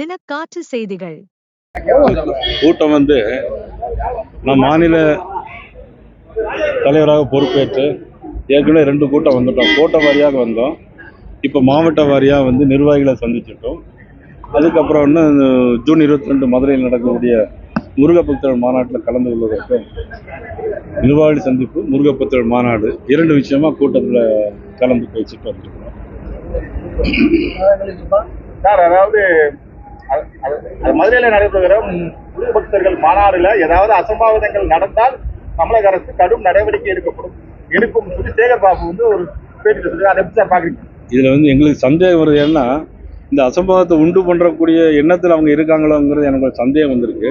தினக்காற்று செய்திகள். கூட்டம் வந்து நான் மாநில தலைவராக பொறுப்பேற்று ஏற்கனவே ரெண்டு கூட்டம் வந்துட்டோம். கோட்ட வாரியாக வந்தோம். இப்போ மாவட்ட வாரியாக வந்து நிர்வாகிகளை சந்திச்சிட்டோம். அதுக்கப்புறம் இன்னும் ஜூன் இருபத்தி ரெண்டு மதுரையில் நடக்கக்கூடிய முருகப்பக்தர் மாநாட்டில் கலந்து கொள்வதற்கு நிர்வாகி சந்திப்பு முருகப்பக்தர் மாநாடு இரண்டு விஷயமா கூட்டத்தில் கலந்து பேசிட்டு வந்துருக்கோம். சார் அதாவது அது- அது- மதுரையில் நடைபெறுகிற பக்தர்கள் மாநாடுல ஏதாவது அசம்பாவிதங்கள் நடந்தால் தமிழக அரசு கடும் நடவடிக்கை எடுக்கப்படும். எடுக்கும் சொல்லி சேகர் பாபு வந்து ஒரு பேட்டி சொல்லி அதை எப்படி சார் பாக்குறீங்க இதில் வந்து எங்களுக்கு சந்தேகம் வருது. ஏன்னா இந்த அசம்பாவத்தை உண்டு பண்ணுறக்கூடிய எண்ணத்தில் அவங்க இருக்காங்களோங்கிறது எனக்கு ஒரு சந்தேகம் வந்திருக்கு.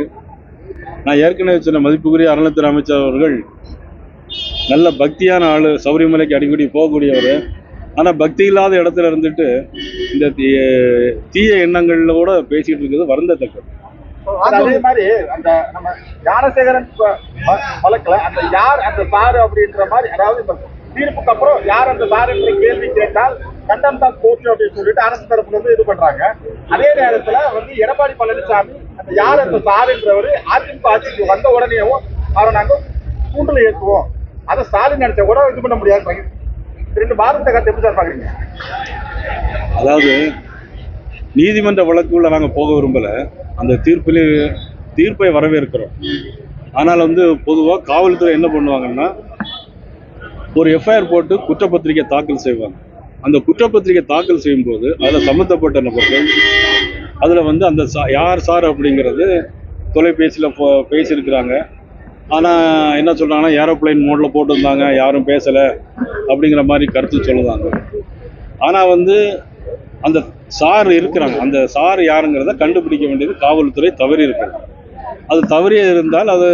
நான் ஏற்கனவே சொன்ன மதிப்புக்குரிய அறநிலைத்துறை அமைச்சர் அவர்கள் நல்ல பக்தியான ஆள் சௌரியமலைக்கு அடிக்கடி போகக்கூடியவர். ஆனால் பக்தி இல்லாத இடத்துல இருந்துட்டு இந்த தீ- தீய எண்ணங்கள்ல கூட பேசிட்டு இருக்கிறது வருந்தத்தக்கது. அதே மாதிரி அந்த நம்ம ஞானசேகரன் வழக்குல அந்த யார் அந்த சாரு அப்படின்ற மாதிரி அதாவது தீர்ப்புக்கு அப்புறம் யார் அந்த சார் என்ற கேள்வி கேட்டால் கண்டம் தான் போச்சு அப்படின்னு சொல்லிட்டு அரசு தரப்புல இருந்து இது பண்றாங்க. அதே நேரத்துல வந்து எடப்பாடி பழனிசாமி அந்த யார் அந்த சாருன்றவர் அதிமுக ஆட்சிக்கு வந்த உடனேயும் அவரை நாங்க கூண்டுல ஏற்றுவோம். அதை ஸ்டாலின் நினைச்சா கூட இது பண்ண முடியாது. ரெண்டு மாதத்தை கருத்து எப்படி சார் பாக்குறீங்க அதாவது நீதிமன்ற வழக்குள்ள நாங்கள் போக விரும்பல. அந்த தீர்ப்பில் தீர்ப்பை வரவேற்கிறோம். ஆனால் வந்து பொதுவாக காவல்துறை என்ன பண்ணுவாங்கன்னா ஒரு எஃப்ஐஆர் போட்டு குற்றப்பத்திரிக்கை தாக்கல் செய்வாங்க. அந்த குற்றப்பத்திரிக்கை தாக்கல் செய்யும்போது அதில் சம்மந்தப்பட்ட நபர்கள் அதில் வந்து அந்த சா யார் சார் அப்படிங்கிறது தொலைபேசியில் போ பேசியிருக்கிறாங்க. ஆனால் என்ன சொல்கிறாங்கன்னா ஏரோப்ளைன் மோடில் போட்டிருந்தாங்க யாரும் பேசலை அப்படிங்கிற மாதிரி கருத்து சொல்லுதாங்க ஆனால் வந்து அந்த சார் இருக்கிறாங்க. அந்த சார் யாருங்கிறத கண்டுபிடிக்க வேண்டியது காவல்துறை தவறி இருக்கிறது. அது தவறிய இருந்தால் அது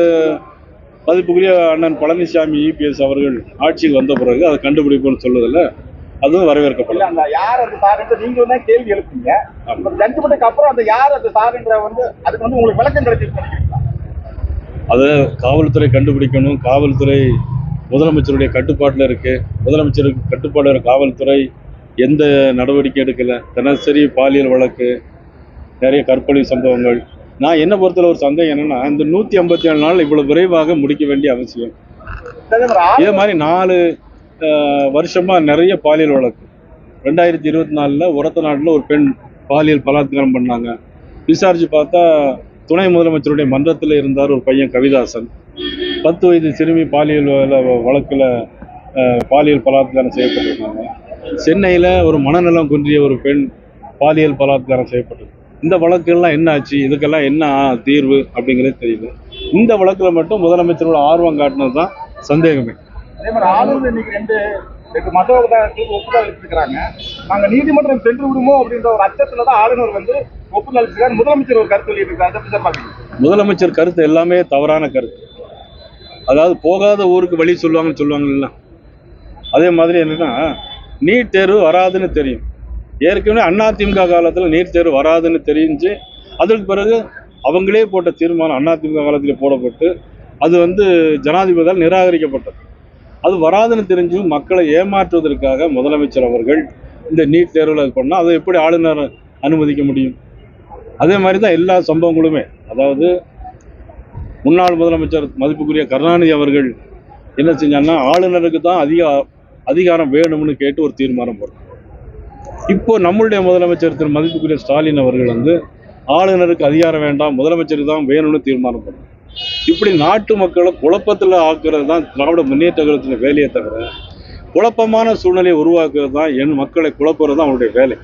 மதிப்புக்குரிய அண்ணன் பழனிசாமி இபிஎஸ் அவர்கள் ஆட்சிக்கு வந்த பிறகு அதை கண்டுபிடிப்போம்னு சொல்லுதில்ல அதுவும் இல்ல வரவேற்கப்படலாம் அந்த யார் அந்த சாருன்ற நீங்க தான் கேள்வி எழுப்பீங்க. ஜட்ஜ்மெண்ட்டுக்கு அப்புறம் அந்த யார் அந்த சாருன்ற வந்து அதுக்கு வந்து உங்களுக்கு விளக்கம் கிடைச்சிருக்கு அதை காவல்துறை கண்டுபிடிக்கணும். காவல்துறை முதலமைச்சருடைய கட்டுப்பாட்டில் இருக்கு. முதலமைச்சருக்கு கட்டுப்பாடு இருக்க காவல்துறை எந்த நடவடிக்கை எடுக்கல. தினசரி பாலியல் வழக்கு நிறைய கற்பழிவு சம்பவங்கள். நான் என்ன பொறுத்தல ஒரு சந்தேகம் என்னன்னா இந்த நூற்றி ஐம்பத்தி ஏழு நாள் இவ்வளவு விரைவாக முடிக்க வேண்டிய அவசியம். இதே மாதிரி நாலு வருஷமாக வருஷமா நிறைய பாலியல் வழக்கு. ரெண்டாயிரத்தி இருபத்தி நாலில் உரத்த நாட்டில் ஒரு பெண் பாலியல் பலாத்காரம் பண்ணாங்க. விசாரித்து பார்த்தா துணை முதலமைச்சருடைய மன்றத்தில் இருந்தார் ஒரு பையன் கவிதாசன். பத்து வயது சிறுமி பாலியல் வழக்கில் வழக்குல பாலியல் பலாத்காரம் செய்யப்பட்டிருக்காங்க சென்னையில் ஒரு மனநலம் குன்றிய ஒரு பெண் பாலியல் பலாத்காரம் செய்யப்பட்டிருக்கு இந்த வழக்கெல்லாம் என்ன ஆச்சு? இதுக்கெல்லாம் என்ன தீர்வு அப்படிங்கிறது தெரியல. இந்த வழக்கில் மட்டும் முதலமைச்சரோட ஆர்வம் காட்டினது தான் சந்தேகமே. அதே மாதிரி ஆளுநர் இன்னைக்கு ரெண்டு ரெண்டு மசோதாக்களுக்கு ஒப்புதல் அளிச்சிருக்கிறாங்க. நீதிமன்றம் சென்று விடுமோ அப்படின்ற ஒரு அச்சத்தில் தான் ஆளுநர் வந்து முதலமைச்சர் ஒரு கருத்து சொல்லியிருக்காரு முதலமைச்சர் கருத்து எல்லாமே தவறான கருத்து. அதாவது போகாத ஊருக்கு வழி சொல்லுவாங்கன்னு சொல்லுவாங்கல்ல அதே மாதிரி என்னன்னா நீட் தேர்வு வராதுன்னு தெரியும். ஏற்கனவே அதிமுக காலத்தில் நீட் தேர்வு வராதுன்னு தெரிஞ்சு அதற்கு பிறகு அவங்களே போட்ட தீர்மானம் அதிமுக காலத்தில் போடப்பட்டு அது வந்து ஜனாதிபதியால் நிராகரிக்கப்பட்டது. அது வராதுன்னு தெரிஞ்சு மக்களை ஏமாற்றுவதற்காக முதலமைச்சர் அவர்கள் இந்த நீட் தேர்வில் பண்ணால் அதை எப்படி ஆளுநர் அனுமதிக்க முடியும்? அதே மாதிரி தான் எல்லா சம்பவங்களுமே. அதாவது முன்னாள் முதலமைச்சர் மதிப்புக்குரிய கருணாநிதி அவர்கள் என்ன செஞ்சாங்கன்னா ஆளுநருக்கு தான் அதிக அதிகாரம் வேணும்னு கேட்டு ஒரு தீர்மானம் போட்டார். இப்போ நம்மளுடைய முதலமைச்சர் திரு மதிப்புக்குரிய ஸ்டாலின் அவர்கள் வந்து ஆளுநருக்கு அதிகாரம் வேண்டாம் முதலமைச்சருக்கு தான் வேணும்னு தீர்மானம் பண்ணார் இப்படி நாட்டு மக்களை குழப்பத்தில் ஆக்குறது தான் திராவிட முன்னேற்ற கழகத்தின் வேலையை தவிர குழப்பமான சூழ்நிலையை உருவாக்குறது தான் என் மக்களை குழப்புறது தான் அவருடைய வேலை.